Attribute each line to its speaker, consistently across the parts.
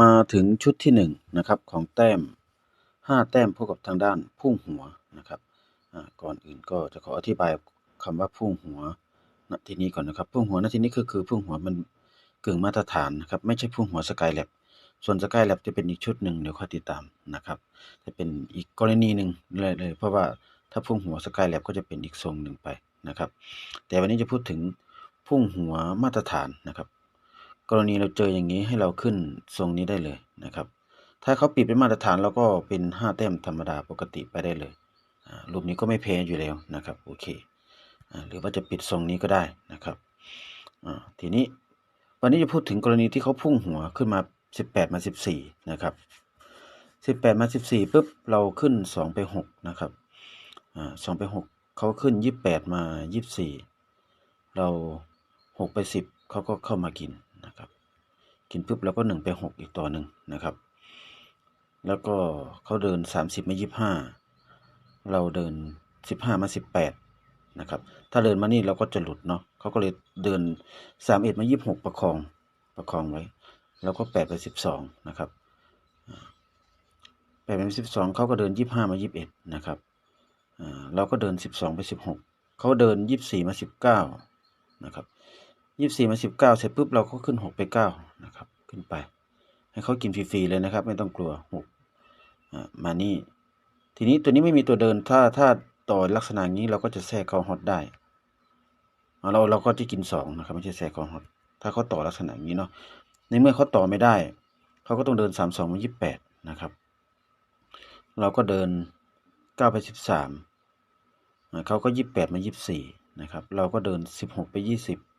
Speaker 1: มาถึงชุดที่หนึ่งนะครับของแต้มห้าแต้มพบกับทางด้านพุ่งหัวนะครับก่อนอื่นก็จะขออธิบายคำว่าพุ่งหัวณที่นี้ก่อนนะครับพุ่งหัวณที่นี้ก็คือพุ่งหัวมันกึ่งมาตรฐานนะครับไม่ใช่พุ่งหัวสกายแลบส่วนสกายแลบจะเป็นอีกชุดหนึ่งเดี๋ยวค่อยติดตามนะครับจะเป็นอีกกรณีหนึ่งเลยเลยเพราะว่าถ้าพุ่งหัวสกายแลบก็จะเป็นอีกทรงหนึ่งไปนะครับแต่วันนี้จะพูดถึงพุ่งหัวมาตรฐานนะครับ กรณีเราเจออย่างนี้ให้เราขึ้นทรงนี้ได้เลยนะครับ ถ้าเขาปิดเป็นมาตรฐานเราก็เป็นห้าแต้มธรรมดาปกติไปได้เลยรูปนี้ก็ไม่แพ้อยู่แล้วนะครับโอเคอหรือว่าจะปิดทรงนี้ก็ได้นะครับอ่าทีนี้วันนี้จะพูดถึงกรณีที่เขาพุ่งหัวขึ้นมา 18 มา 14 นะครับ 18 มา 14ปุ๊บเราขึ้น 2 ไป 6 นะครับอ่า2ไป 6 เขาขึ้น 28 มา 24 เรา 6 ไป 10 เขาก็เข้ามากิน กินปุ๊บแล้วก็หนึ่งไปหกอีกต่อหนึ่งนะครับ แล้วก็เขาเดินสามสิบมายี่บห้าเราเดินสิบห้ามาสิบแปดนะครับ ถ้าเดินมานี่เราก็จะหลุดเนาะเขาก็เลยเดินสามเอ็ดมายี่บหกประคองประคองไว้ แล้วก็แปดไปสิบสองนะครับแปดไปสิบสองเขาก็เดินยี่บห้ามายี่บเอ็ดนะครับเราก็เดินสิบสองไปสิบหกเขาเดินยี่สี่มาสิบเก้านะครับ 24มา19เก้าเสร็จปุ๊บเราก็ขึ้น6ไป9นะครับ ขึ้นไป ให้เขากินฟรีๆเลยนะครับ ไม่ต้องกลัว6อ่ามานี่ ทีนี้ตัวนี้ไม่มีตัวเดินถ้าถ้าต่อลักษณะนี้เราก็จะแทรกเขาฮอตได้เราเราก็จะกิน2นะครับไม่ใช่แทรกเขาฮอตถ้าเขาต่อลักษณะนี้เนาะในเมื่อเขาต่อไม่ได้เขาก็ต้องเดิน32มสองมา28นะครับ เราก็เดิน9ไป13อ่ามเขาก็28มา24นะครับ เราก็เดิน16ไป20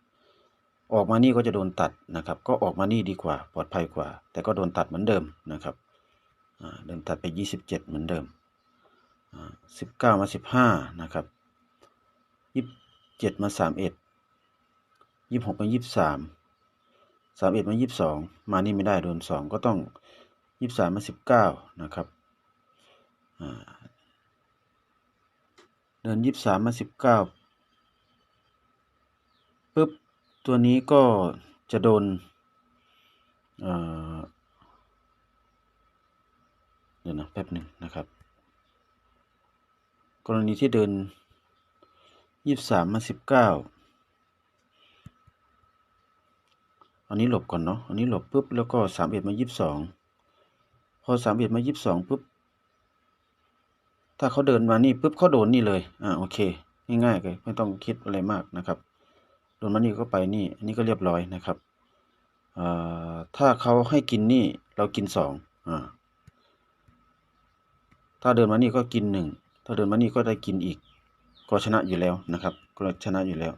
Speaker 1: ออกมานี่ก็จะโดนตัดนะครับ ก็ออกมานี่ดีกว่าปลอดภัยกว่า แต่ก็โดนตัดเหมือนเดิมนะครับเดินตัดไป 27 เหมือนเดิม 19 มา 15 นะครับ 27 มา 31 26 มา 23 31 มา 22 มานี่ไม่ได้โดน 2 ก็ต้อง 23 มา 19 นะครับเดิน 23 มา 19 ปุ๊บ ตัวนี้ก็จะโดนเเดี๋ยวนะแป๊บหนึ่งนะครับ กรณีที่เดิน23มา19อันนี้หลบก่อนเนาะอันนี้หลบปุ๊บแล้วก็31มา22พอ31มา22ปุ๊บถ้าเขาเดินมานี่ปุ๊บเขาโดนนี่เลยอ่าโอเค ง่ายๆเลยไม่ต้องคิดอะไรมากนะครับ โดนมานี่ก็ไปนี่อันนี้ก็เรียบร้อยนะครับถ้าเขาให้กินนี่เรากินสองอถ้าเดินมานี่ก็กินหนึ่งถ้าเดินมานี่ก็ได้กินอีก ก็ชนะอยู่แล้วนะครับ ก็ชนะอยู่แล้ว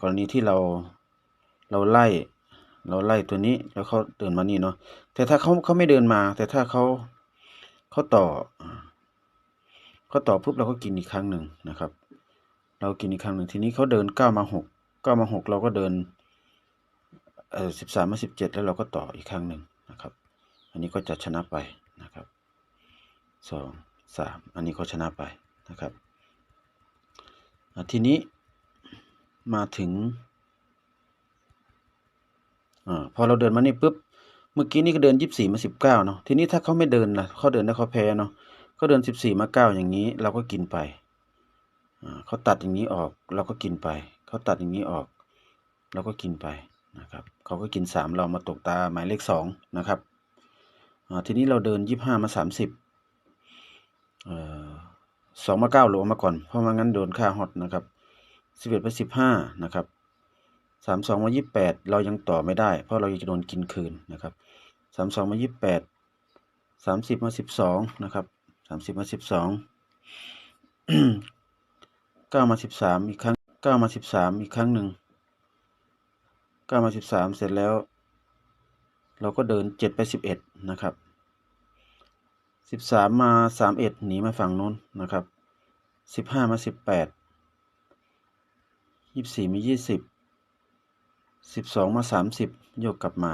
Speaker 1: กรณีที่เราเราไล่ เราไล่ตัวนี้แล้วเขาเดินมานี่เนาะแต่ถ้าเขาเขาไม่เดินมา แต่ถ้าเขาเขาต่อเขาต่อปุ๊บเราก็กินอีกครั้งหนึ่งนะครับ เรากินอีกครั้งหนึ่งทีนี้เขาเดินเก้ามาหก ก้ามาหกเราก็เดินเอ่อสิบสามมาสิบเจ็ดแล้วเราก็ต่ออีกครั้งหนึ่งนะครับ อันนี้ก็จะชนะไปนะครับสองสามอันนี้ก็ชนะไปนะครับทีนี้มาถึงอ่าพอเราเดินมานี่ปุ๊บเมื่อกี้นี่ก็เดินยี่สิบสี่มาสิบเก้าเนาะทีนี้ถ้าเขาไม่เดินล่ะเขาเดินแล้วเขาแพ้เนาะเขาเดินสิบสี่มาเก้าอย่างนี้ เราก็กินไปอ่าเขาตัดอย่างนี้ออกเราก็กินไป เขาตัดอย่างนี้ออกเราก็กินไปนะครับเขาก็กินสามเรามาตกตาหมายเลขสองนะครับทีนี้เราเดินยี่ห้ามาสามสิบเอ่อสองมาเก้าหลวมาก่อน เพราะม่งั้นโดนค่าฮอตนะครับสิบเอ็ดไปสิบห้านะครับสามสองมายี่แปดเรายังต่อไม่ได้ เพราะเราจะโดนกินคืนนะครับสามสองมายี่แปดสามสิบมาสิบสองนะครับสามสิบมาสิบสองเก้ามาสิบสามอีกครั้ง เก้ามาสิบสามอีกครั้งหนึ่งเก้ามาสิบสามเสร็จแล้ว เราก็เดินเจ็ดไปสิบเอ็ดนะครับสิบสามมาสามเอ็ดหนีมาฝั่งนู้นนะครับสิบห้ามาสิบแปดยี่สี่มียี่สิบสิบสองมาสามสิบโยกกลับมา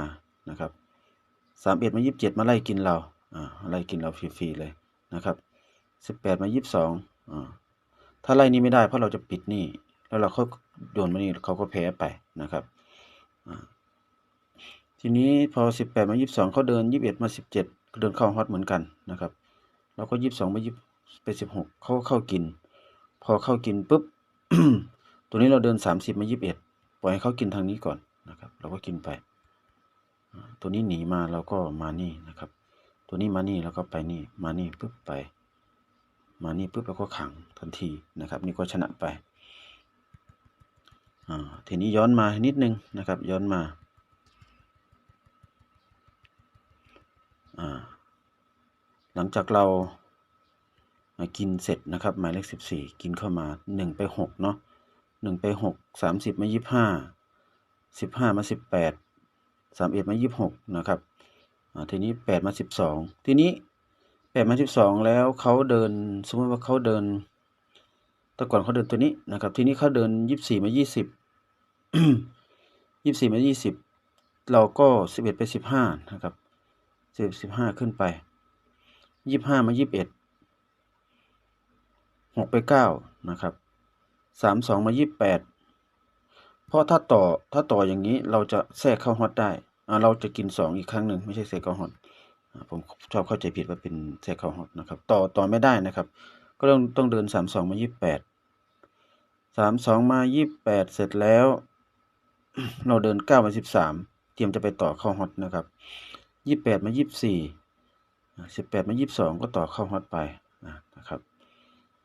Speaker 1: นะครับสามเอ็ดมายี่สิบเจ็ดมาไล่กินเราอ่าไล่กินเราฟรีๆเลยนะครับสิบแปดมายี่สิบสองอ่าถ้าไล่นี้ไม่ได้เพราะเราจะปิดนี่ แล้วเราเขาโยนมานี่เขาก็แพ้ไปนะครับทีนี้พอสิบแปดมายี่สิบสองเขาเดินยี่สิบเอ็ดมาสิบเจ็ดเดินเข้าฮอตเหมือนกันนะครับ แล้วก็ยี่สิบสองมายี่ไปสิบหกเขาก็เข้ากิน พอเข้ากินปุ๊บตัวนี้เราเดินสามสิบมายี่สิบเอ็ดปล่อยให้เขากินทางนี้ก่อนนะครับ เราก็กินไป ตัวนี้หนีมาเราก็มานี่นะครับ ตัวนี้มานี่แล้วก็ไปนี่มานี่ปุ๊บไป มานี่ปุ๊บแล้วก็ขังทันทีนะครับ นี่ก็ชนะไป ทีนี้ย้อนมานิดนึงนะครับ ย้อนมาหลังจากเรากินเสร็จนะครับ หมายเลขสิบสี่กินเข้ามาหนึ่งไปหกเนาะหนึ่งไปหกสามสิบมายี่ห้าสิบห้ามาสิบแปดสามเอ็ดมายี่หกนะครับทีนี้แปดมาสิบสองทีนี้แปดมาสิบสองแล้วเขาเดิน สมมติว่าเขาเดิน แต่ก่อนเขาเดินตัวนี้นะครับ ทีนี้เขาเดินยี่สี่มายี่สิบยี่สี่มายี่สิบเราก็สิบเอ็ดไปสิบห้านะครับสิบสิบห้าขึ้นไปยี่ห้ามายี่สิบเอ็ดหกไปเก้านะครับสามสองมายี่สิบแปดเพราะถ้าต่อถ้าต่ออย่างนี้เราจะแทรกเข้าฮอตได้อ่าเราจะกินสองอีกครั้งหนึ่งไม่ใช่แทรกเข้าฮอตผมชอบเข้าใจผิดว่าเป็นแทรกเข้าฮอตนะครับ ต่อต่อไม่ได้นะครับ ก็ต้องต้องเดินสามสองมายี่แปดสามสองมายี่แปดเสร็จแล้ว เราเดินเก้ามาสิบสามเตรียมจะไปต่อเข้าฮอตนะครับยี่แปดมายี่สี่สิบแปดมายี่สองก็ต่อเข้าฮอตไปนะครับ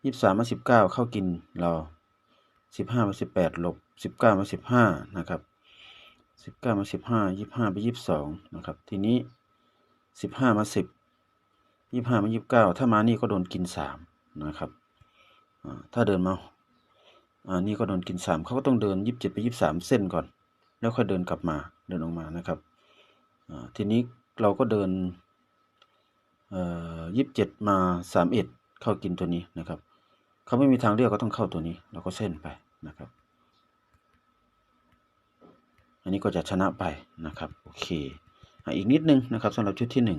Speaker 1: ยี่สามมาสิบเก้าเข้ากินเราสิบห้ามาสิบแปดลบสิบเก้ามาสิบห้านะครับสิบเก้ามาสิบห้ายี่ห้าไปยี่สองนะครับ ทีนี้สิบห้ามาสิบยี่ห้ามายี่เก้าถ้ามานี่ก็โดนกินสาม นะครับถ้าเดินมาอ่านี่ก็โดนกินสามเขาก็ต้องเดินยี่สิบเจ็ดไปยี่สามเส้นก่อน แล้วค่อยเดินกลับมาเดินออกมานะครับทีนี้เราก็เดินยี่สิบเจ็ดมาสามเอ็ดเข้ากินตัวนี้นะครับเขาไม่มีทางเลือกก็ต้องเข้าตัวนี้ เราก็เส้นไปนะครับ อันนี้ก็จะชนะไปนะครับโอเคอีกนิดนึงนะครับสำหรับชุดที่หนึ่ง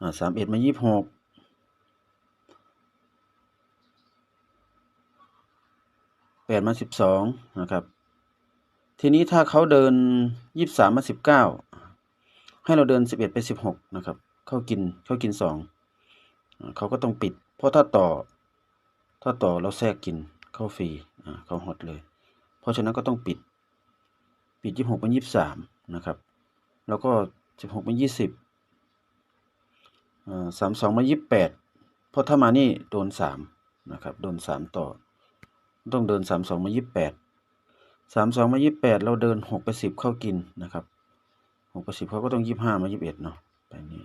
Speaker 1: อ่าสามเอ็ดมายี่หกแปดมาสิบสองนะครับ ทีนี้ถ้าเขาเดินยี่สามมาสิบเก้าให้เราเดินสิบเอ็ดไปสิบหกนะครับ เข้ากินเข้ากินสองเขาก็ต้องปิด เพราะถ้าต่อ ถ้าต่อเราแทรกกินเข้าฟรีเขาหดเลย เพราะฉะนั้นก็ต้องปิด ปิดยี่หกเป็นยี่สามนะครับ แล้วก็สิบหกเป็นยี่สิบ สามสองมายี่แปดเพราะถ้ามานี่โดนสามนะครับโดนสามต่อ ต้องเดินสามสองมายี่แปดสามสองมายี่แปดเราเดินหกไปสิบเข้ากินนะครับหกไปสิบเขาก็ต้องยี่ห้ามายี่เอ็ดเนาะไปนี่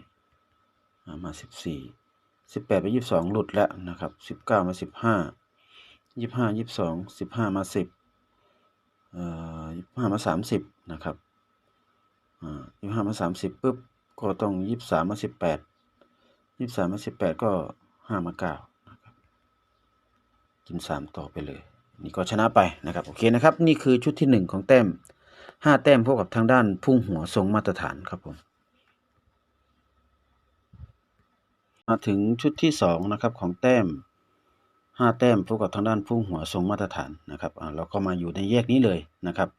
Speaker 1: มาสิบสี่สิบแปดไปยี่สองหลุดแล้วนะครับสิบเก้ามาสิบห้ายี่ห้ายี่สองสิบห้ามาสิบเอ่อยี่ห้ามาสามสิบนะครับอ่ายี่ห้ามาสามสิบปุ๊บก็ต้องยี่สามมาสิบแปด ยี่สามมาสิบแปดก็ห้ามาเก้านะครับกินสามต่อไปเลย นี่ก็ชนะไปนะครับโอเคนะครับ นี่คือชุดที่หนึ่งของแต้มห้าแต้มพวกกับทางด้านพุ่งหัวทรงมาตรฐานครับผมมาถึงชุดที่สองนะครับของแต้มห้าแต้มพวกกับทางด้านพุ่งหัวทรงมาตรฐานนะครับอ่าเราก็มาอยู่ในแยกนี้เลยนะครับ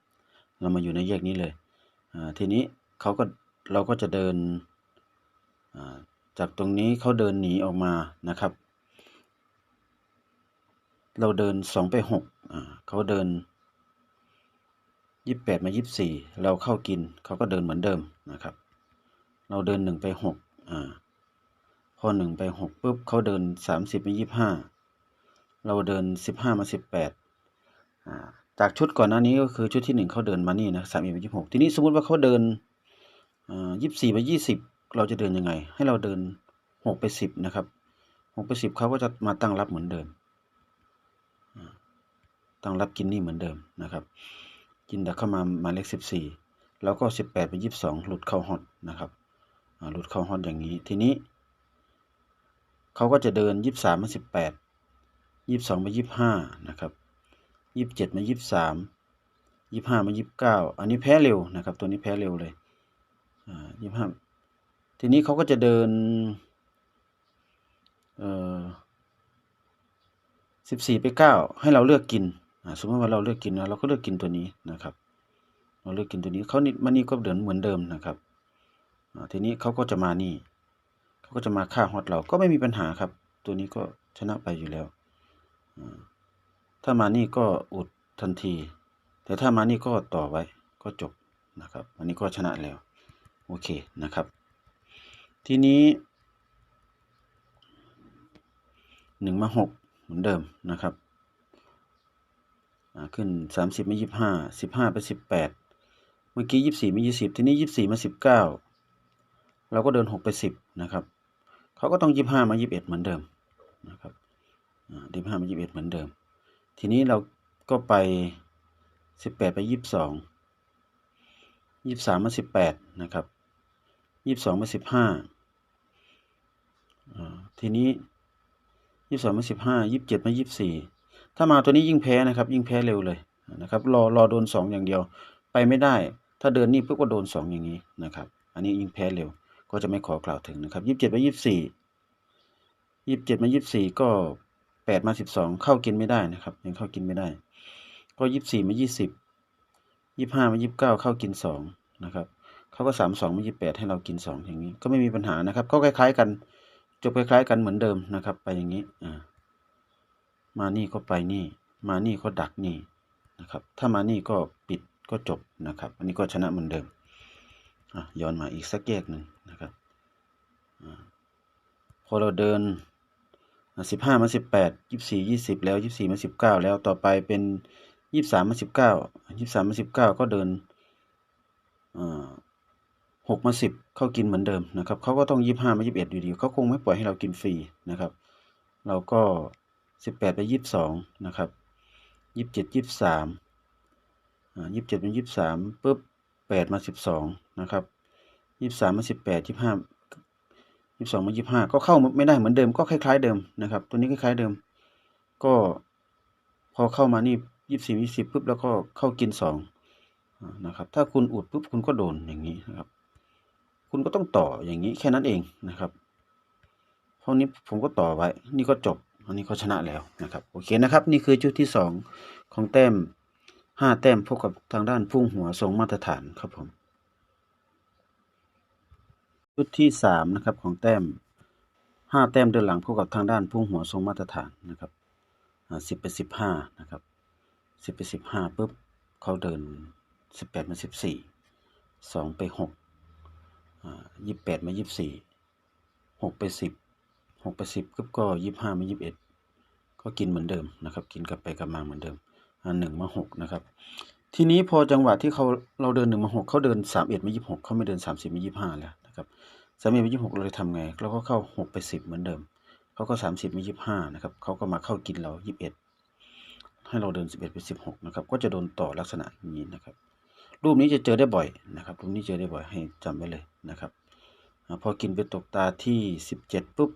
Speaker 1: เรามาอยู่ในแยกนี้เลยอ่าทีนี้เขาก็เราก็จะเดินอ่า จากตรงนี้เขาเดินหนีออกมานะครับ เราเดินสองไปหกเขาเดินยี่แปดมายี่สี่เราเข้ากินเขาก็เดินเหมือนเดิมนะครับ เราเดินหนึ่งไปหกอ่าพอหนึ่งไปหกปุ๊บเขาเดินสามสิบมายี่ห้าเราเดินสิบห้ามาสิบแปดจากชุดก่อนหน้านี้ก็คือชุดที่หนึ่งเขาเดินมานี่นะสามเอ็ดไปยี่หกทีนี้สมมติว่าเขาเดินยี่สิบสี่ไปยี่สิบ เราจะเดินยังไง ให้เราเดินหกไปสิบนะครับหกไปสิบเขาก็จะมาตั้งรับเหมือนเดิม ตั้งรับกินนี่เหมือนเดิมนะครับ กินดักเข้ามาหมายเลขสิบสี่แล้วก็สิบแปดไปยี่สิบสองหลุดเข้าฮอตนะครับหลุดเข้าฮอตอย่างนี้ ทีนี้เขาก็จะเดินยี่สิบสามมาสิบแปดยี่สิบสองมายี่สิบห้านะครับยี่สิบเจ็ดมายี่สิบสามยี่สิบห้ามายี่สิบเก้าอันนี้แพ้เร็วนะครับ ตัวนี้แพ้เร็วเลยอ่ายี่สิบห้า ทีนี้เขาก็จะเดินเอ่อสิบสี่ไปเก้าให้เราเลือกกินสมมติว่าเราเลือกกินนะเราก็เลือกกินตัวนี้นะครับ เราเลือกกินตัวนี้เขานี่มานี่ก็เดินเหมือนเดิมนะครับอทีนี้เขาก็จะมานี่เขาก็จะมาฆ่าฮอตเราก็ไม่มีปัญหาครับ ตัวนี้ก็ชนะไปอยู่แล้วอถ้ามานี่ก็อุดทันที แต่ถ้ามานี่ก็ต่อไว้ก็จบนะครับ อันนี้ก็ชนะแล้ว โอเคนะครับ ทีนี้หนึ่งมาหกเหมือนเดิมนะครับขึ้นสามสิบมายี่ห้าสิบห้าไปสิบแปดเมื่อกี้ยี่สี่มายี่สิบทีนี้ยี่สี่มาสิบเก้าเราก็เดินหกไปสิบนะครับเขาก็ต้องยี่ห้ามายี่สิบเอ็ดเหมือนเดิมนะครับยี่ห้ามายี่สิบเอ็ดเหมือนเดิม ทีนี้เราก็ไปสิบแปดไปยี่สิบสองยี่สิบสามมาสิบแปดนะครับยี่สิบสองมาสิบห้า ทีนี้ยี่สิบสองมาสิบห้ายี่สิบเจ็ดมายี่สิบสี่ถ้ามาตัวนี้ยิ่งแพ้นะครับ ยิ่งแพ้เร็วเลยนะครับ รอรอโดนสองอย่างเดียว ไปไม่ได้ ถ้าเดินนี่ปุ๊บก็โดนสองอย่างนี้นะครับ อันนี้ยิ่งแพ้เร็ว ก็จะไม่ขอกล่าวถึงนะครับยี่สิบเจ็ดมายี่สิบสี่ยี่สิบเจ็ดมายี่สิบสี่ก็แปดมาสิบสองเข้ากินไม่ได้นะครับ ยังเข้ากินไม่ได้ ก็ยี่สิบสี่มายี่สิบยี่ห้ามายี่สิบเก้าเข้ากินสองนะครับเขาก็สามสองมายี่สิบแปดให้เรากินสองอย่างนี้ ก็ไม่มีปัญหานะครับ ก็คล้าย ๆ กัน จบคล้ายๆกันเหมือนเดิมนะครับ ไปอย่างนี้อ่ามานี่ก็ไปนี่ มานี่ก็ดักนี่นะครับ ถ้ามานี่ก็ปิดก็จบนะครับ อันนี้ก็ชนะเหมือนเดิมอะย้อนมาอีกสักแยกหนึ่งนะครับอพอเราเดินสิบห้ามาสิบแปดยี่สี่ยี่สิบแล้วยี่สี่มาสิบเก้าแล้วต่อไปเป็นยี่สามมาสิบเก้ายี่สามมาสิบเก้าก็เดิน หกมาสิบเข้ากินเหมือนเดิมนะครับเขาก็ต้องยี่ห้ามายี่สิบเอ็ดอยู่ดีเขาคงไม่ปล่อยให้เรากินฟรีนะครับ เราก็สิบแปดไปยี่สิบสองนะครับยี่สิบเจ็ดยี่สิบสามยี่สิบเจ็ดเป็นยี่สิบสามปุ๊บแปดมาสิบสองนะครับยี่สิบสามมาสิบแปดยี่สิบห้ายี่สิบสองมายี่สิบห้าก็เข้าไม่ได้เหมือนเดิมก็คล้ายๆเดิมนะครับ ตัวนี้คล้ายๆเดิม ก็พอเข้ามานี่ยี่สิบสี่ยี่สิบปุ๊บแล้วก็เข้ากินสองนะครับ ถ้าคุณอุดปุ๊บคุณก็โดนอย่างนี้นะครับ คุณก็ต้องต่ออย่างนี้แค่นั้นเองนะครับเพราะนี้ผมก็ต่อไว้ นี่ก็จบ อันนี้ก็ชนะแล้วนะครับ โอเคนะครับ นี่คือชุดที่สองของแต้มห้าแต้มพบกับทางด้านพุ่งหัวทรงมาตรฐานครับผมชุดที่สามนะครับของแต้มห้าแต้มเดินหลังพบกับทางด้านพุ่งหัวทรงมาตรฐานนะครับสิบไปสิบห้านะครับสิบไปสิบห้าปุ๊บเขาเดินสิบแปดมาสิบสี่สองไปหก ยี่สิบแปดมายี่สิบสี่หกไปสิบหกไปสิบปุ๊บก็ยี่สิบห้ามายี่สิบเอ็ดก็กินเหมือนเดิมนะครับ กินกลับไปกลับมาเหมือนเดิมอันหนึ่งมาหกนะครับ ทีนี้พอจังหวะที่เขาเราเดินหนึ่งมาหกเขาเดินสามเอ็ดมายี่สิบหกเขาไม่เดินสามสิบมายี่สิบห้าแล้วนะครับสามเอ็ดมายี่สิบหกเราเลยทำไงเราก็เข้าหกไปสิบเหมือนเดิมเขาก็สามสิบมายี่สิบห้านะครับเขาก็มาเข้ากินเรายี่สิบเอ็ดให้เราเดินสิบเอ็ดไปสิบหกนะครับ ก็จะโดนต่อลักษณะอย่างนี้นะครับ รูปนี้จะเจอได้บ่อยนะครับรูปนี้เจอได้บ่อยให้จำไว้เลยนะครับพอกินไปตกตาที่สิบเจ็ดปุ๊บ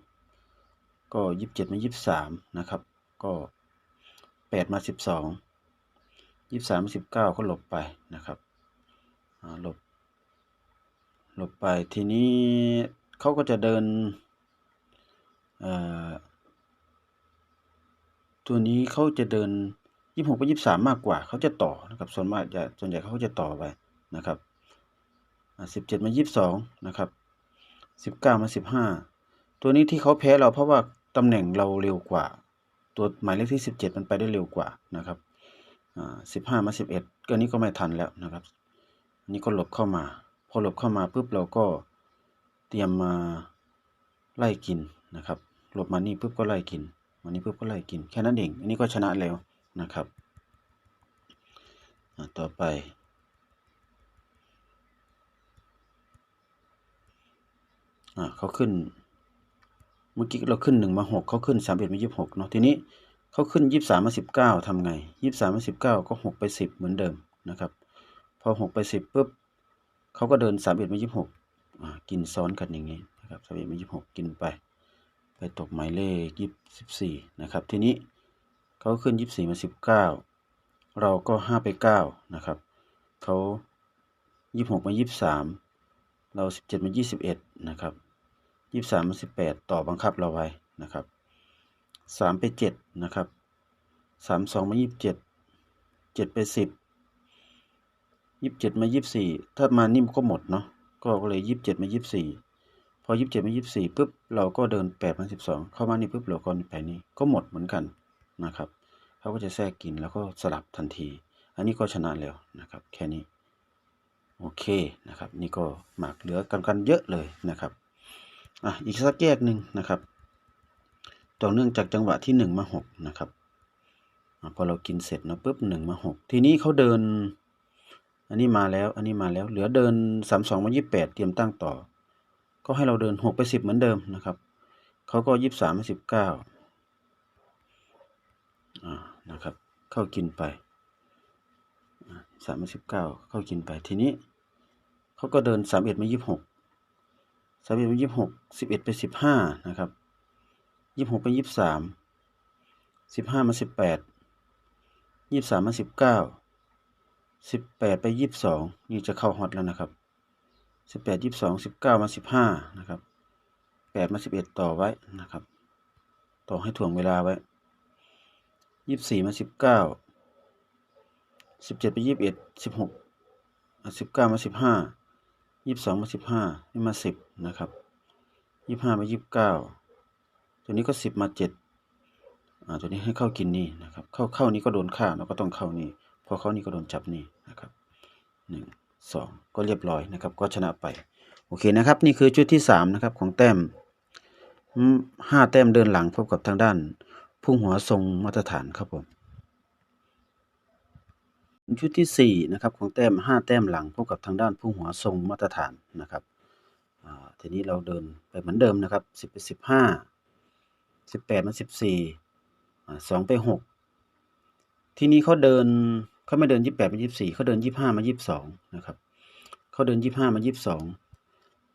Speaker 1: ก็ยี่สิบเจ็ดมายี่สิบสามนะครับ ก็แปดมาสิบสองยี่สามสิบเก้าก็หลบไปนะครับหลบ หลบไปทีนี้เขาก็จะเดิน ตัวนี้เขาจะเดิน ยี่หกไปยี่สามมากกว่าเขาจะต่อนะครับส่วนมากจะส่วนใหญ่เขาจะต่อไปนะครับสิบเจ็ดมายี่สิบสองนะครับสิบเก้ามาสิบห้าตัวนี้ที่เขาแพ้เราเพราะว่าตำแหน่งเราเร็วกว่า ตัวหมายเลขที่สิบเจ็ดมันไปได้เร็วกว่านะครับสิบห้ามาสิบเอ็ดก็นี้ก็ไม่ทันแล้วนะครับนนี้ก็หลบเข้ามา พอหลบเข้ามาปุ๊บเราก็เตรียมมาไล่กินนะครับหลบมานี่ปุ๊บก็ไล่กินมานี่ปุ๊บก็ไล่กินแค่นั้นเองอันนี้ก็ชนะแล้ว นะครับ ต่อไป เขาขึ้น เมื่อกี้เราขึ้นหนึ่งมาหกเขาขึ้นสามเอ็ดมายี่สิบหกเนาะ ทีนี้เขาขึ้นยี่สามมาสิบเก้าทำไงยี่สามมาสิบเก้าก็หกไปสิบเหมือนเดิมนะครับ พอหกไปสิบปุ๊บเขาก็เดินสามเอ็ดมายี่หกกินซ้อนกันอย่างนี้นะครับสามเอ็ดมายี่หกกินไป ไปตกหมายเลขยี่สิบสี่นะครับ ทีนี้ เขาขึ้นยี่สี่มาสิบเก้าเราก็ห้าไปเก้านะครับ เขายี่หกมายี่สามเราสิบเจ็ดมายี่สิบเอ็ดนะครับยี่สามมาสิบแปดต่อบังคับเราไว้นะครับสามไปเจ็ดนะครับสามสองมายี่สิบเจ็ดเจ็ดไปสิบยี่สิบเจ็ดมายี่สิบสี่ถ้ามานิ่มก็หมดเนาะ ก็เลยยี่สิบเจ็ดมายี่สิบสี่พอยี่สิบเจ็ดมายี่สิบสี่ปุ๊บเราก็เดินแปดมาสิบสองเข้ามานี่ปุ๊บเราก็ไปนี่ก็หมดเหมือนกัน นะครับเขาก็จะแทรกกินแล้วก็สลับทันที อันนี้ก็ชนะแล้วนะครับ แค่นี้ โอเคนะครับ นี่ก็หมากเหลือกันกันเยอะเลยนะครับอะอีกสักแยกหนึ่งนะครับต่อเนื่องจากจังหวะที่หนึ่งมาหกนะครับอะพอเรากินเสร็จนะปุ๊บหนึ่งมาหกทีนี้เขาเดิน อันนี้มาแล้ว อันนี้มาแล้ว เหลือเดินสามสองมายี่แปดเตรียมตั้งต่อ ก็ให้เราเดินหกไปสิบเหมือนเดิมนะครับเขาก็ยี่สามาสิบเก้า นะครับ เข้ากินไปสามสิบเก้าเข้ากินไปทีนี้เขาก็เดินสามเอ็ดมายี่หกสามเอ็ดมายี่หกสิบเอ็ดไปสิบห้านะครับยี่หกไปยี่สามสิบห้ามาสิบแปดยี่สามมาสิบเก้าสิบแปดไปยี่สองนี่จะเข้าฮอตแล้วนะครับสิบแปดยี่สองสิบเก้ามาสิบห้านะครับแปดมาสิบเอ็ดต่อไว้นะครับ ต่อให้ถ่วงเวลาไว้ ยี่สิบสี่มาสิบเก้าสิบเจ็ดไปยี่สิบเอ็ดสิบหกสิบเก้ามาสิบห้ายี่สิบสองมาสิบห้านี่มาสิบนะครับยี่สิบห้ามายี่สิบเก้าตัวนี้ก็สิบมาเจ็ดอ่าตัวนี้ให้เข้ากินนี่นะครับ เข้าเข้านี้ก็โดนฆ่าเราก็ต้องเข้านี่พอเข้านี่ก็โดนจับนี่นะครับหนึ่งสองก็เรียบร้อยนะครับ ก็ชนะไป โอเคนะครับ นี่คือชุดที่สามนะครับของแต้มอืมห้าแต้มเดินหลังพบกับทางด้าน พุ่งหัวทรงมาตรฐานครับผมชุดที่สี่นะครับของแต้มห้าแต้มหลังพบกับทางด้านผู้หัวทรงมาตรฐานนะครับทีนี้เราเดินไปเหมือนเดิมนะครับสิบไปสิบห้าสิบแปดมาสิบสี่สองไปหกทีนี้เขาเดินเขาไม่เดินยี่แปดมายี่สี่เขาเดินยี่ห้ามายี่สองนะครับเขาเดินยี่ห้ามายี่สอง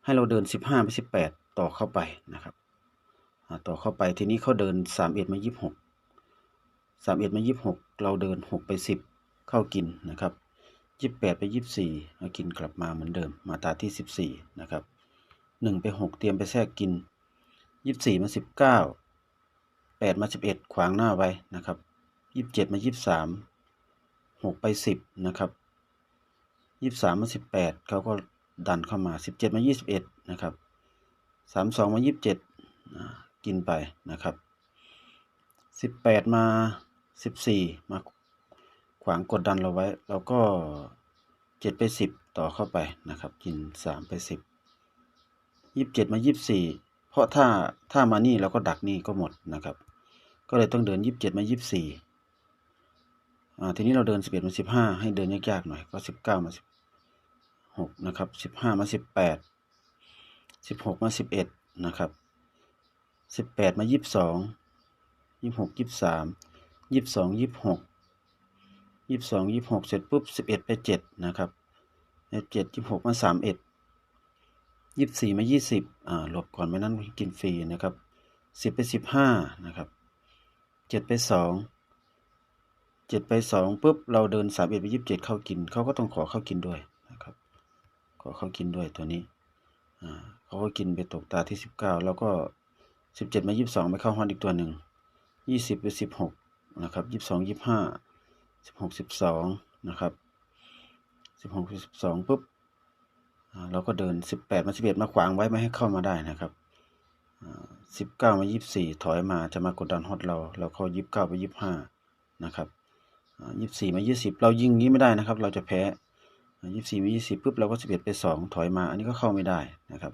Speaker 1: ให้เราเดินสิบห้าไปสิบแปดต่อเข้าไปนะครับ ต่อเข้าไปทีนี้เขาเดินสามเอ็ดมายี่สิบหกสามเอ็ดมายี่สิบหกเราเดินหกไปสิบเข้ากินนะครับยี่สิบแปดไปยี่สี่มากินกลับมาเหมือนเดิม มาตาที่สิบสี่นะครับหนึ่งไปหกเตรียมไปแทรกกินยี่สิบสี่มาสิบเก้าแปดมาสิบเอ็ดขวางหน้าไว้นะครับยี่สิบเจ็ดมายี่สิบสามหกไปสิบนะครับยี่สามมาสิบแปดเขาก็ดันเข้ามาสิบเจ็ดมายี่สิบเอ็ดนะครับสามสองมายี่สิบเจ็ด กินไปนะครับสิบแปดมาสิบสี่มาขวางกดดันเราไว้ เราก็เจ็ดไปสิบต่อเข้าไปนะครับ กินสามไปสิบยี่สิบเจ็ดมายี่สิบสี่เพราะถ้าถ้ามานี่เราก็ดักนี่ก็หมดนะครับ ก็เลยต้องเดินยี่สิบเจ็ดมายี่สิบสี่อ่าทีนี้เราเดินสิบเอ็ดมาสิบห้าให้เดินยากๆหน่อยก็สิบเก้ามาสิบหกนะครับสิบห้ามาสิบแปดสิบหกมาสิบเอ็ดนะครับ สิบแปดมายี่สิบสองยี่สิบหกยี่สิบสามยี่สิบสองยี่สิบหกยี่สิบสองยี่สิบหกเสร็จปุ๊บสิบเอ็ดไปเจ็ดนะครับเจ็ดยี่สิบหกมาสามเอ็ดยี่สิบสี่มายี่สิบอ่าหลบก่อนไม่นั้นกินฟรีนะครับสิบไปสิบห้านะครับเจ็ดไปสองเจ็ดไปสองปุ๊บเราเดินสามเอ็ดไปยี่สิบเจ็ดเข้ากินเขาก็ต้องขอเข้ากินด้วยนะครับ ขอเข้ากินด้วยตัวนี้อ่าเขาก็กินไปตกตาที่สิบเก้าแล้วก็ สิบเจ็ดมายี่สิบสองไปเข้าฮอนอีกตัวหนึ่งยี่สิบไปสิบหกนะครับยี่สิบสองยี่สิบห้าสิบหกสิบสองนะครับสิบหกสิบสองปุ๊บเราก็เดินสิบแปดมาสิบเอ็ดมาขวางไว้ไม่ให้เข้ามาได้นะครับสิบเก้ามายี่สิบสี่ถอยมาจะมากดดันฮอตเรา เราเข้ายี่สิบเก้าไปยี่สิบห้านะครับยี่สิบสี่มายี่สิบเรายิงงี้ไม่ได้นะครับ เราจะแพ้ยี่สิบสี่มายี่สิบปุ๊บเราก็สิบเอ็ดไปสองถอยมา อันนี้ก็เข้าไม่ได้นะครับ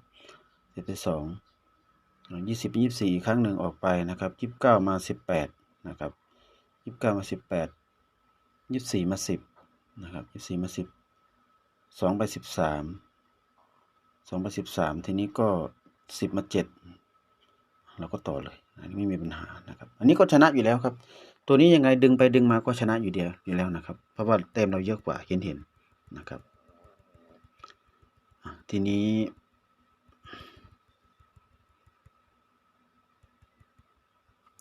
Speaker 1: สิบไปสอง ยี่สิบยี่สิบสี่ครั้งหนึ่งออกไปนะครับยี่สิบเก้ามาสิบแปดนะครับยี่สิบเก้ามาสิบแปดยี่สิบสี่มาสิบนะครับยี่สิบสี่มาสิบสองไปสิบสามสองไปสิบสามทีนี้ก็สิบมาเจ็ดเราก็ต่อเลยอันนี้ไม่มีปัญหานะครับ อันนี้ก็ชนะอยู่แล้วครับ ตัวนี้ยังไงดึงไปดึงมาก็ชนะอยู่เดียวอยู่แล้วนะครับ เพราะว่าเต็มเราเยอะกว่าเห็นเห็นนะครับ ทีนี้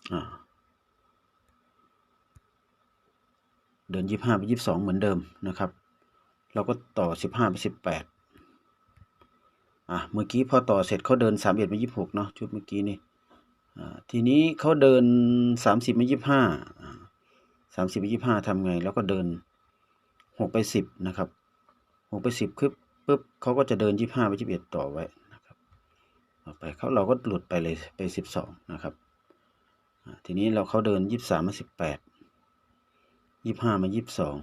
Speaker 1: อ่า เดินยี่ห้าไปยี่สองเหมือนเดิมนะครับ เราก็ต่อสิบห้าไปสิบแปดอะเมื่อกี้พอต่อเสร็จเขาเดินสามเอ็ดไปยี่หกเนาะชุดเมื่อกี้นี่อ่าทีนี้เขาเดินสามสิบไปยี่ห้าสามสิบไปยี่ห้าทำไง แล้วก็เดินหกไปสิบนะครับหกไปสิบคึบปุ๊บเขาก็จะเดินยี่ห้าไปยี่สิบเอ็ดต่อไว้นะครับต่อไปเขาเราก็หลุดไปเลยไปสิบสองนะครับ ทีนี้เราเขาเดินยี่สามมาสิบแปดยี่ห้ามายี่สอง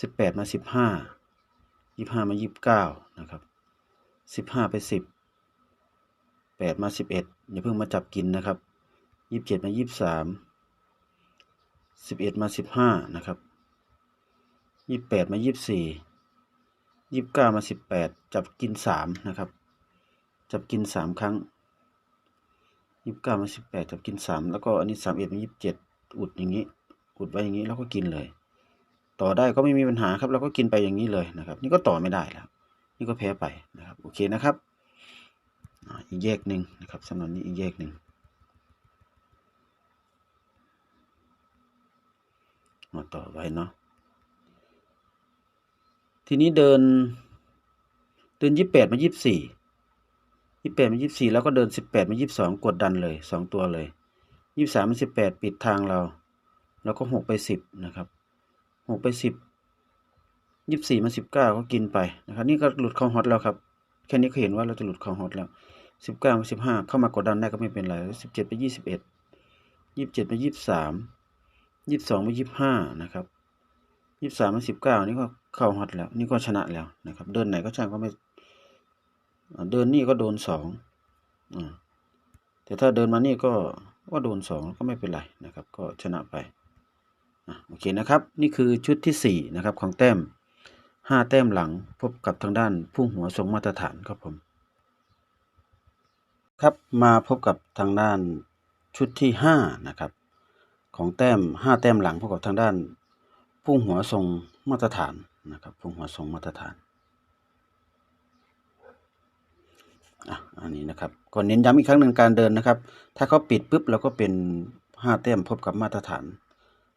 Speaker 1: สิบแปดมาสิบห้ายี่ห้ามายี่สิบเก้านะครับสิบห้าไปสิบแปดมาสิบเอ็ดอย่าเพิ่งมาจับกินนะครับยี่สิบเจ็ดมายี่สามสิบเอ็ดมาสิบห้านะครับยี่แปดมายี่สี่ยี่เก้ามาสิบแปดจับกินสามนะครับ จับกินสามครั้ง ยี่สิบเก้ามาสิบแปดจับกินสามแล้วก็อันนี้สามเอ็ดมายี่สิบเจ็ดอุดอย่างนี้ อุดไว้อย่างนี้แล้วก็กินเลย ต่อได้ก็ไม่มีปัญหาครับเราก็กินไปอย่างนี้เลยนะครับ นี่ก็ต่อไม่ได้แล้วนี่ก็แพ้ไปนะครับโอเคนะครับอีกแยกหนึ่งนะครับสำหรับนี้อีกแยกหนึ่งมาต่อไว้เนาะทีนี้เดิน เดินยี่สิบแปดมายี่สิบสี่ ยี่สิบแปดมายี่สิบสี่แล้วก็เดินสิบแปดมายี่สิบสองกดดันเลยสองตัวเลยยี่สิบสามมาสิบแปดปิดทางเรา แล้วก็หกไปสิบนะครับหกไปสิบยี่สิบสี่มาสิบเก้าก็กินไปนะครับนี่ก็หลุดเข้าฮอตแล้วครับแค่นี้ก็เห็นว่าเราจะหลุดเข้าฮอตแล้วสิบเก้ามาสิบห้าเข้ามากดดันได้ก็ไม่เป็นไรสิบเจ็ดไปยี่สิบเอ็ดยี่สิบเจ็ดไปยี่สิบสามยี่สิบสองไปยี่สิบห้านะครับยี่สิบสามมาสิบเก้านี่ก็เข้าฮอตแล้ว นี่ก็ชนะแล้วนะครับ เดินไหนก็ช่างก็ไม่ เดินนี่ก็โดนสองอ่าแต่ถ้าเดินมานี่ก็ก็โดนสองก็ไม่เป็นไรนะครับ ก็ชนะไปอะโอเคนะครับ นี่คือชุดที่สี่นะครับของแต้มห้าแต้มหลังพบกับทางด้านพุ่งหัวทรงมาตรฐานครับผม ครับมาพบกับทางด้านชุดที่ห้านะครับ ของแต้มห้าแต้มหลังพบกับทางด้านพุ่งหัวทรงมาตรฐานนะครับพุ่งหัวทรงมาตรฐาน อะอันนี้นะครับก่อนเน้นย้ำอีกครั้งหนึ่งการเดินนะครับ ถ้าเขาปิดปุ๊บเราก็เป็นห้าแต้มพบกับมาตรฐาน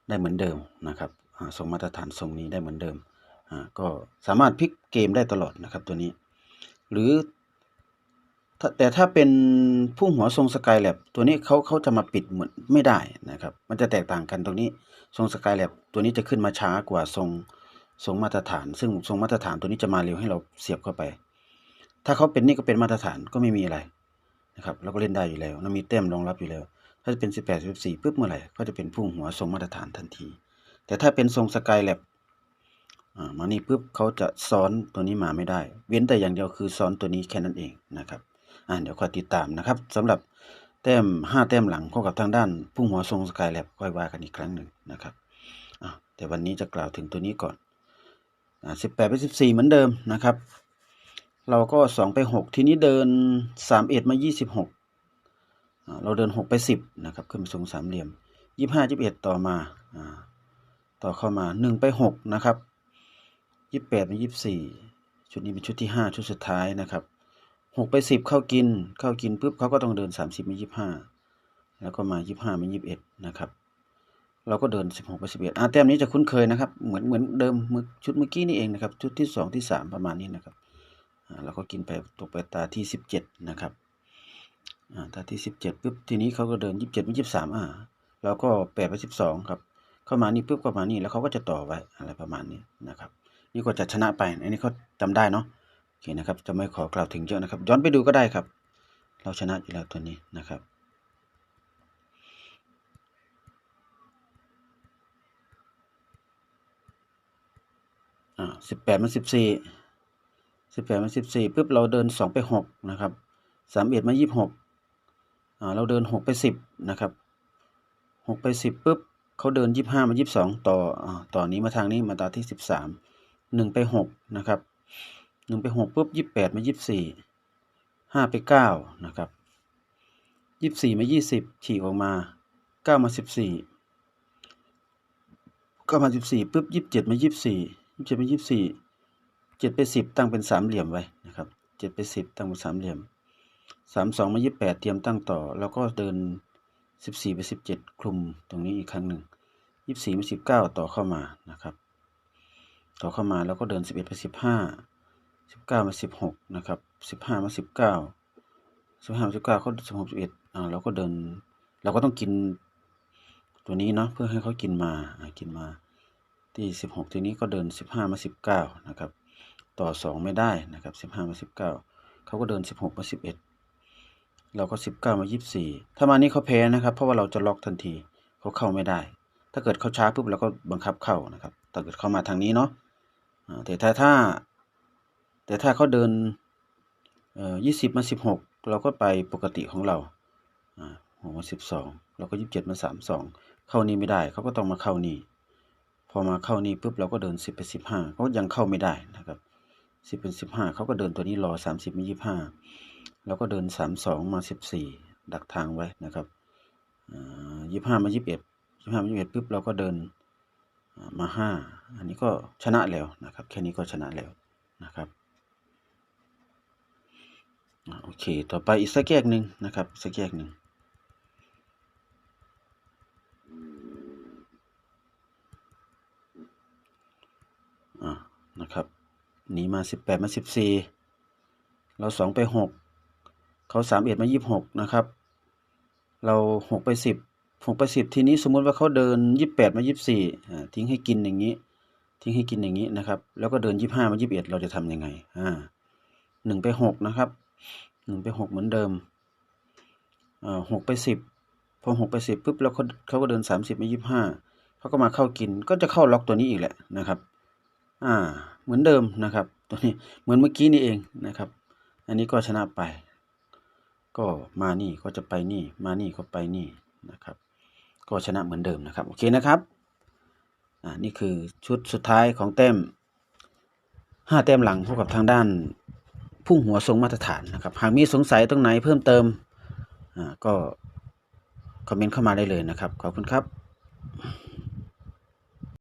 Speaker 1: ได้เหมือนเดิมนะครับอ่าทรงมาตรฐานทรงนี้ได้เหมือนเดิมอ่าก็สามารถพลิกเกมได้ตลอดนะครับตัวนี้ หรือแต่ถ้าเป็นพุ่งหัวทรงสกายแลบตัวนี้เขาเขาจะมาปิดเหมือนไม่ได้นะครับ มันจะแตกต่างกันตรงนี้ทรงสกายแลบตัวนี้จะขึ้นมาช้ากว่าทรงทรงมาตรฐาน ซึ่งทรงมาตรฐานตัวนี้จะมาเร็วให้เราเสียบเข้าไป ถ้าเขาเป็นนี่ก็เป็นมาตรฐานก็ไม่มีอะไรนะครับเราก็เล่นได้อยู่แล้วเรามีแต้มรองรับอยู่แล้ว ถ้าจะเป็น 18 14ปุ๊บเมื่อไหร่ก็จะเป็นพุ่งหัวทรงมาตรฐานทันที แต่ถ้าเป็นทรงสกายแลบอ่ามานี่ปุ๊บเขาจะซ้อนตัวนี้มาไม่ได้ เว้นแต่อย่างเดียวคือซ้อนตัวนี้แค่นั้นเองนะครับอ่าเดี๋ยวคอยติดตามนะครับสำหรับแต้ม 5 แต้มหลังเข้ากับทางด้านพุ่งหัวทรงสกายแลบค่อยว่ากันอีกครั้งหนึ่งนะครับอ่าแต่วันนี้จะกล่าวถึงตัวนี้ก่อนอ่า18ไป14 เหมือนเดิมนะครับ เราก็สองไปหกทีนี้เดินสามเอ็ดมายี่สิบหกเราเดินหกไปสิบนะครับ ขึ้นไปทรงสามเหลี่ยมยี่ห้ายี่สิบเอ็ดต่อมาต่อเข้ามาหนึ่งไปหกนะครับยี่แปดมายี่สี่ชุดนี้เป็นชุดที่ห้าชุดสุดท้ายนะครับหกไปสิบเข้ากินเข้ากินปุ๊บเขาก็ต้องเดินสามสิบมายี่ห้าแล้วก็มายี่ห้ามายี่สิบเอ็ดนะครับเราก็เดินสิบหกไปสิบเอ็ดอ่าแต้มนี้จะคุ้นเคยนะครับ เหมือนเหมือนเดิมมือชุดเมื่อกี้นี่เองนะครับ ชุดที่สองที่สามประมาณนี้นะครับ เราก็กินไปตกไปตาที่สิบเจ็ดนะครับตาที่สิบเจ็ดปุ๊บทีนี้เขาก็เดินยี่สิบเจ็ดไม่ยี่สิบสามอ่าเราก็แปดไปสิบสองครับ เข้ามานี่ปุ๊บก็มานี่แล้วเขาก็จะต่อไว้อะไรประมาณนี้นะครับ นี่ก็จะชนะไปอันนี้เขาจำได้เนาะโอเคนะครับ จะไม่ขอกล่าวถึงเยอะนะครับ ย้อนไปดูก็ได้ครับ เราชนะอยู่แล้วตัวนี้นะครับอ่าสิบแปดมันสิบสี่ สิบแปดมันสิบสี่ปุ๊บเราเดินสองไปหกนะครับสามเอ็ดมายี่สิบหกอ่าเราเดินหกไปสิบนะครับหกไปสิบปุ๊บเขาเดินยี่สิบห้ามายี่สิบสองต่ออ่าต่อนี้มาทางนี้มาตาที่สิบสามหนึ่งไปหกนะครับหนึ่งไปหกปุ๊บยี่สิบแปดมายี่สิบสี่ห้าไปเก้านะครับยี่สิบสี่มายี่สิบฉีกออกมาเก้ามาสิบสี่เก้ามาสิบสี่ปุ๊บยี่สิบเจ็ดมายี่สิบสี่ยี่สิบเจ็ดมายี่สิบสี่ เจ็ดไปสิบตั้งเป็นสามเหลี่ยมไว้นะครับเจ็ดไปสิบตั้งเป็นสามเหลี่ยมสามสองมายี่สิบแปดเตรียมตั้งต่อ แล้วก็เดินสิบสี่ไปสิบเจ็ดคลุมตรงนี้อีกครั้งหนึ่งยี่สิบสี่มาสิบเก้าต่อเข้ามานะครับ ต่อเข้ามาแล้วก็เดินสิบเอ็ดไปสิบห้าสิบเก้ามาสิบหกนะครับสิบห้ามาสิบเก้าสิบห้ามาสิบเก้าเขาสิบหกสิบเอ็ดอ่าเราก็เดิน เราก็ต้องกินตัวนี้เนาะเพื่อให้เขากินมาอ่ากินมา ที่สิบหกทีนี้ก็เดินสิบห้ามาสิบเก้านะครับ ต่อสองไม่ได้นะครับสิบห้ามาสิบเก้าเขาก็เดินสิบหกมาสิบเอ็ดเราก็สิบเก้ามายี่สิบสี่ถ้ามานี้เขาแพ้นะครับ เพราะว่าเราจะล็อกทันทีเขาเข้าไม่ได้ ถ้าเกิดเขาช้าปุ๊บเราก็บังคับเข้านะครับถ้าเกิดเข้ามาทางนี้เนาะแต่ถ้าถ้า แต่ถ้าเขาเดินยี่สิบมาสิบหกเราก็ไปปกติของเราหกมาสิบสองเราก็ยี่สิบเจ็ดมาสามสองเข้านี่ไม่ได้เขาก็ต้องมาเข้านี่พอมาเข้านี่ปุ๊บเราก็เดินสิบไปสิบห้าเขายังเข้าไม่ได้นะครับ สิบเป็นสิบห้าเขาก็เดินตัวนี้รอสามสิบมายี่ห้าเราก็เดินสามสองมาสิบสี่ดักทางไว้นะครับยี่ห้ามายี่สิบเอ็ดยี่ห้ามายี่สิบเอ็ดปุ๊บเราก็เดินอ่ามาห้าอันนี้ก็ชนะแล้วนะครับ แค่นี้ก็ชนะแล้วนะครับอ่าโอเค ต่อไปอีกสักแยกหนึ่งนะครับสักแยกหนึ่งอ่านะครับ หนีมาสิบแปดมาสิบสี่เราสองไปหกเขาสามเอ็ดมายี่สิบหกนะครับ เราหกไปสิบหกไปสิบทีนี้สมมุติว่าเขาเดินยี่สิบแปดมายี่สิบสี่ทิ้งให้กินอย่างนี้ ทิ้งให้กินอย่างนี้นะครับ แล้วก็เดินยี่สิบห้ามายี่สิบเอ็ดเราจะทำยังไงอ่าหนึ่งไปหกนะครับหนึ่งไปหกเหมือนเดิมอ่าหกไปสิบพอหกไปสิบปุ๊บแล้วเขาเขาก็เดินสามสิบมายี่สิบห้าเขาก็มาเข้ากินก็จะเข้าล็อกตัวนี้อีกแหละนะครับ อ่า เหมือนเดิมนะครับ ตัวนี้เหมือนเมื่อกี้นี่เองนะครับ อันนี้ก็ชนะไป ก็มานี่ก็จะไปนี่ มานี่ก็ไปนี่นะครับ ก็ชนะเหมือนเดิมนะครับ โอเคนะครับอ่านี่คือชุดสุดท้ายของแต้มห้าแต้มหลังพบกับทางด้านพุ่งหัวทรงมาตรฐานนะครับ หากมีสงสัยตรงไหนเพิ่มเติมอ่าก็คอมเมนต์เข้ามาได้เลยนะครับ ขอบคุณครับ